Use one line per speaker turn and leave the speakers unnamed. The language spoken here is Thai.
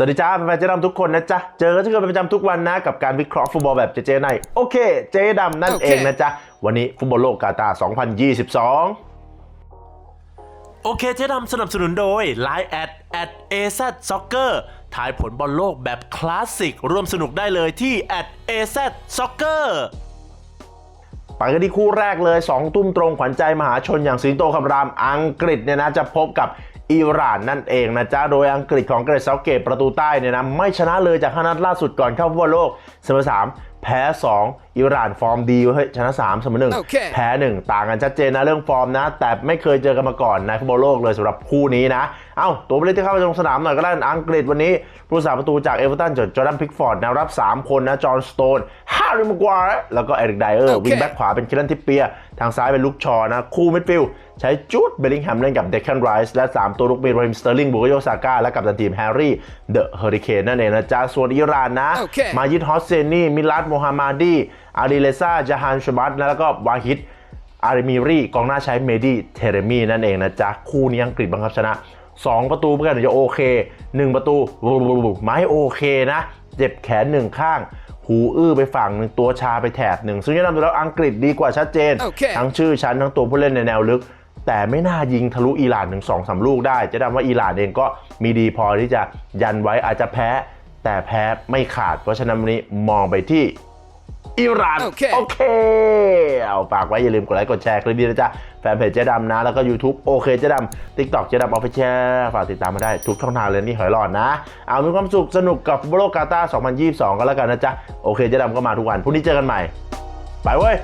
สวัสดีจ้าแฟนๆเจ๊ดำทุกคนนะจ๊ะ เจอกันที่เคยเป็นประจำทุกวันนะ กับการวิเคราะห์ฟุตบอลแบบเจ๊ๆในโอเค เจ๊ดำนั่นเองนะจ๊ะ วันนี้ฟุตบอลโลกกาตาร์2022
โอเคเจ๊ดำสนับสนุนโดย Line แอดแอดเอซซ็อกเกอร์ทายผลบอลโลกแบบคลาสสิก ร่วมสนุกได้เลยที่แอดเอซซ็อกเกอร์
ไปกันที่คู่แรกเลย2ตุ้มตรงขวัญใจมหาชนอย่างสิงโตคำรามอังกฤษเนี่ยนะจะพบกับอิหร่านนั่นเองนะจ๊ะ โดยอังกฤษของเกรซเซาเกตประตูใต้เนี่ยนะไม่ชนะเลยจากห้านัดล่าสุดก่อนเข้าฟุตบอลโลกเสมอ3 แพ้ 2 อิหร่านฟอร์มดีเว้ยเฮ้ยชนะ3เสมอ
โอเค
1แพ้ 1 ต่างกันชัดเจนนะเรื่องฟอร์มนะ แต่ไม่เคยเจอกันมาก่อนในฟุตบอลโลกเลยสำหรับคู่นี้นะ เอ้า ตัวผู้เล่นที่เข้ามาลงสนามหน่อยก็ได้อังกฤษวันนี้ผู้สาประตูจากเอเวอร์ตันจอร์แดนพิกฟอร์ดแนวรับ 3 คนนะจอห์นสโตนฮาริมกวาร์แล้วก็เอริกไดเออร์
โอเค
วิงแบ็กขวาเป็นคิลันทิปเปีย ทางซ้ายเป็นลุกชอนะคู่มิดฟิลด์ใช้จูดเบลลิงแฮมเล่นกับเดคแคนไรส์และ 3 ตัวลุกมีโรฮิมสเตอร์ลิงบุกโยซาก้าและกับตันทีมแฮร์รี่เดอะเฮอริเคนนั่นเองนะจ๊ะส่วนอิหร่านนะ
โอเค
มายิดฮอสเซนีมิลัดโมฮัมมาดีอาริเลซาจาฮานชบัตแล้วก็วาฮิดอาริมิรีกองหน้าใช้เมดี้เทเรมีนั่นเองนะจ๊ะ คู่นี้อังกฤษบังคับชนะ 2 ประตูเพื่อนจะโอเค 1 ประตูไม่โอเคนะ เจ็บแขนหนึ่งข้าง หูอื้อไปฝั่งหนึ่งตัวชาไปแถบหนึ่งซึ่งจะนำดูแล้วอังกฤษดีกว่าชัดเจน
โอเค
ทั้งชื่อชั้นทั้งตัวผู้เล่นในแนวลึก แต่ไม่น่ายิงทะลุอิหร่านถึง2อสลูกได้ จะได้ว่าอิหร่านเองก็มีดีพอที่จะยันไว้อาจจะแพ้ แต่แพ้ไม่ขาดเพราะฉะนั้นวันนี้มองไปที่ อิหร่าน
โอเค
โอเค เอาฝากไว้อย่าลืมกดไลค์กดแชร์คลิปนี้นะจ๊ะ แฟนเพจเจ๊ดำนะ แล้วก็ YouTube โอเคเจ๊ดำ TikTok เจ๊ดำออฟฟิเชียลฝากติดตามมาได้ทุกช่องทางเลยนี่หอยหลอดนะ เอามีความสุขสนุกกับฟุตบอลโลกกาตาร์2022 กันแล้วกันนะจ๊ะ โอเคเจ๊ดำก็มาทุกวันพรุ่งนี้เจอกันใหม่ ไปเว้ย